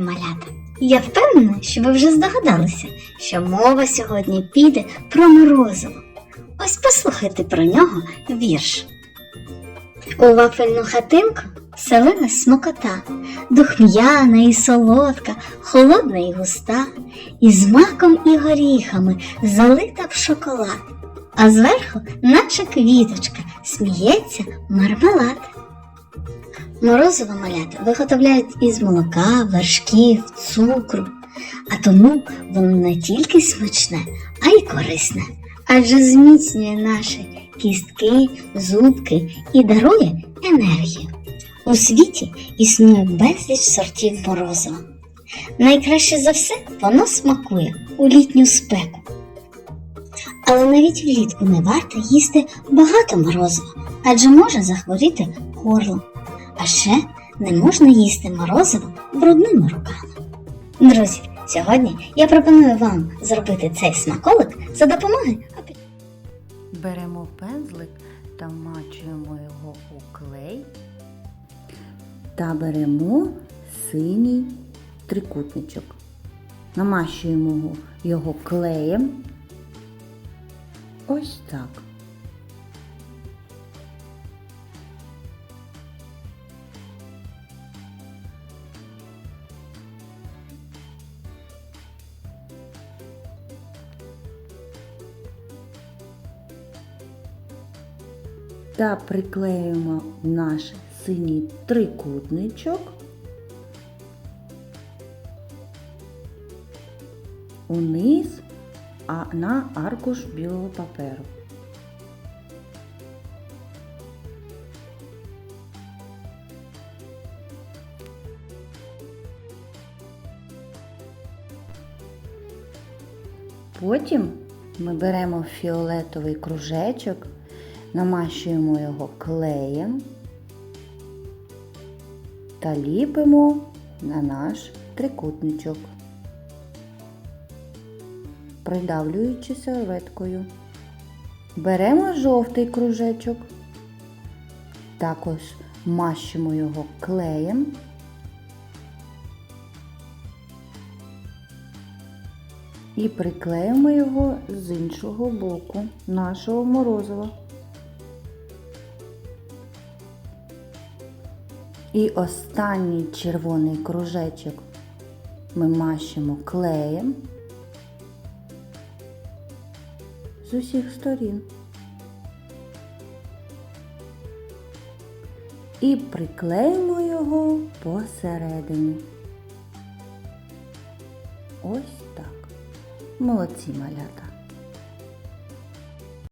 малята! Я впевнена, що ви вже здогадалися, що мова сьогодні піде про морозиво. Ось послухайте про нього вірш. У вафельну хатинку селилась смокота, духм'яна і солодка, холодна і густа, і з маком і горіхами залита в шоколад, а зверху, наче квіточка, сміється мармелад. Морозиво малята виготовляють із молока, вершків, цукру, а тому воно не тільки смачне, а й корисне, адже зміцнює наші кістки, зубки і дарує енергію. У світі існує безліч сортів морозива. Найкраще за все воно смакує у літню спеку. Але навіть влітку не варто їсти багато морозива, адже може захворіти горло. А ще не можна їсти морозиво брудними руками. Друзі, сьогодні я пропоную вам зробити цей смаколик за допомогою. Беремо пензлик та вмачуємо його у клей та беремо синій трикутничок. Намащуємо його клеєм. Ось так. Та приклеюємо наш синій трикутничок униз а на аркуш білого паперу. Потім ми беремо фіолетовий кружечок намащуємо його клеєм та ліпимо на наш трикутничок, придавлюючи серветкою. Беремо жовтий кружечок, також мащимо його клеєм. І приклеїмо його з іншого боку нашого морозива. І останній червоний кружечок ми мащимо клеєм з усіх сторін. І приклеїмо його посередині. Ось так. Молодці малята.